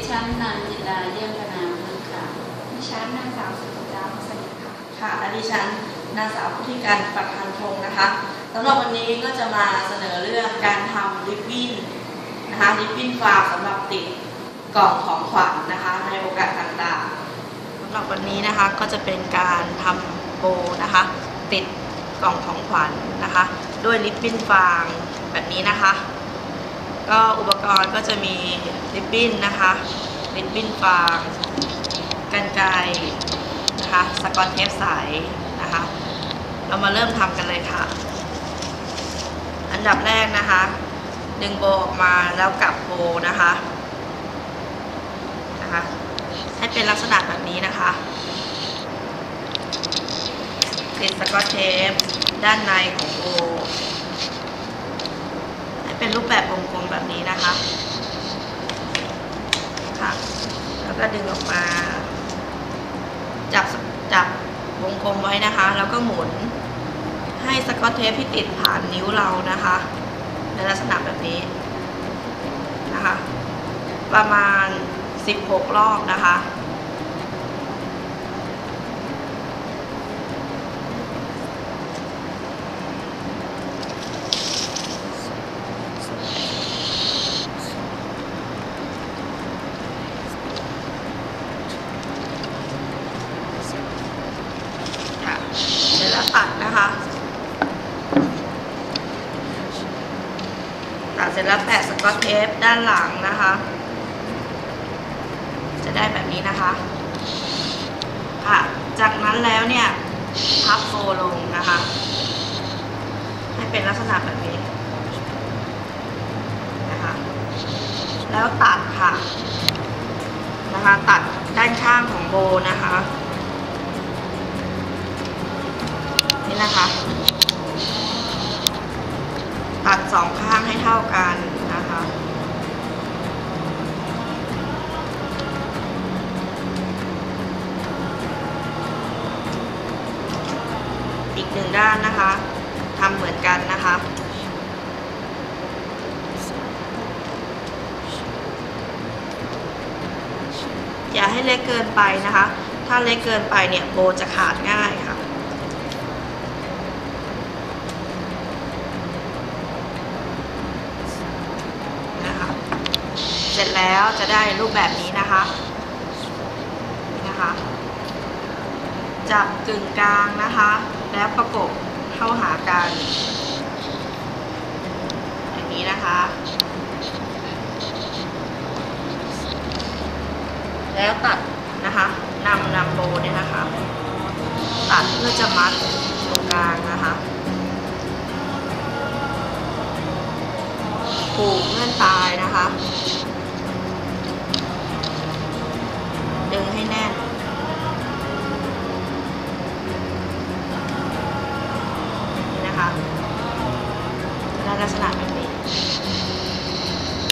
ดิฉันนันจินดาเยี่ยมพนาพันธ์ค่ะ ดิฉันนางสาวสุจิตราพัสดุค่ะ ค่ะและดิฉันนางสาวพุทธิการปักพันธงนะคะสำหรับวันนี้ก็จะมาเสนอเรื่องการทำริบบิ้นนะคะริบบิ้นฟาวสำหรับติดกล่องของขวัญนะคะในโอกาสต่างๆสำหรับวันนี้นะคะก็จะเป็นการทำโบนะคะ ติดกล่องของขวัญนะคะ ด้วยริบบิ้นฟางแบบนี้นะคะ ก็อุปกรณ์ก็จะมีริบบิ้นนะคะริบบิ้นฟางกันไกนะคะสกอตเทปใสนะคะ เรามาเริ่มทำกันเลยค่ะ อันดับแรกนะคะ ดึงโบออกมาแล้วกลับโบนะคะนะคะให้เป็นลักษณะแบบนี้นะคะติดสกอตเทปด้านในของโบ เป็นรูปแบบวงกลมแบบนี้นะคะ ค่ะ แล้วก็ดึงออกมา จับจับวงกลมไว้นะคะ แล้วก็หมุนให้สกอตเทปที่ติดผ่านนิ้วเรานะคะ ในลักษณะแบบนี้นะคะ ประมาณ 16 รอบนะคะค่ะเสร็จแล้วตัดนะคะ ตัดเสร็จแล้วแปะสกอตเทปด้านหลังนะคะ จะได้แบบนี้นะคะ ค่ะ จากนั้นแล้วเนี่ยพับโฟลงนะคะ ให้เป็นลักษณะแบบนี้นะคะ แล้วตัดค่ะนะคะตัดด้านข้างของโบนะคะนี่นะคะ ตัดสองข้าง ให้เท่ากันนะคะอีกหนึ่งด้านนะคะทำเหมือนกันนะคะอย่าให้เล็กเกินไปนะคะ ถ้าเล็กเกินไปเนี่ยโบจะขาดง่ายค่ะ นะคะ เส ร็จแล้วจะได้รูปแบบนี้นะคะนี่นะคะจับกึ่งกลางนะคะ แล้วประกบเข้าหากันอย่างนี้นะคะ แล้วตัดนะคะนำนำโบเนี่ยนะคะ ตัดเพื่อจะมัดตรงกลางนะคะผูกเงื่อนตายนะคะ ดึงให้แน่น นี่นะคะได้ลักษณะแบบนี้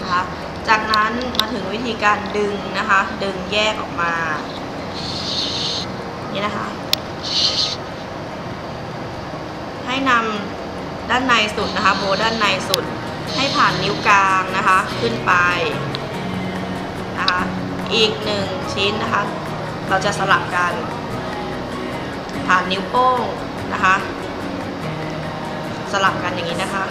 นะคะ จากนั้นมาถึงวิธีการดึงนะคะ ดึงแยกออกมา นี่นะคะ ให้นำด้านในสุดนะคะ โบด้านในสุดให้ผ่านนิ้วกลางนะคะ ขึ้นไป อีกหนึ่งชิ้นนะคะ เราจะสลับกัน ผ่านนิ้วโป้งนะคะ สลับกันอย่างนี้นะคะ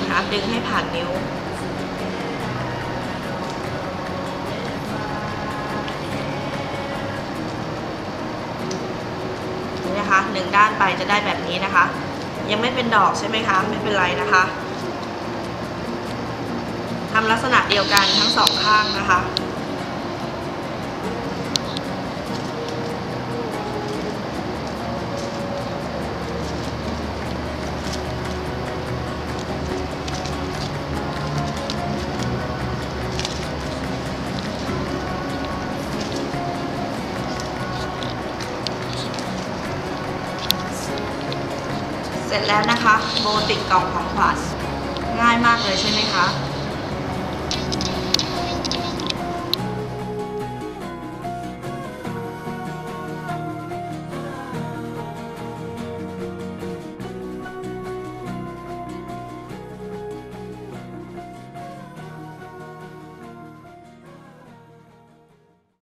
นะคะดึงให้ผ่านนิ้ว นี่นะคะหนึ่งด้านไปจะได้แบบนี้นะคะ ยังไม่เป็นดอกใช่ไหมคะ ไม่เป็นไรนะคะทำลักษณะเดียวกันทั้งสองข้างนะคะ เสร็จแล้วนะคะ โบติดกล่องของขวัญง่ายมากเลยใช่ไหมคะ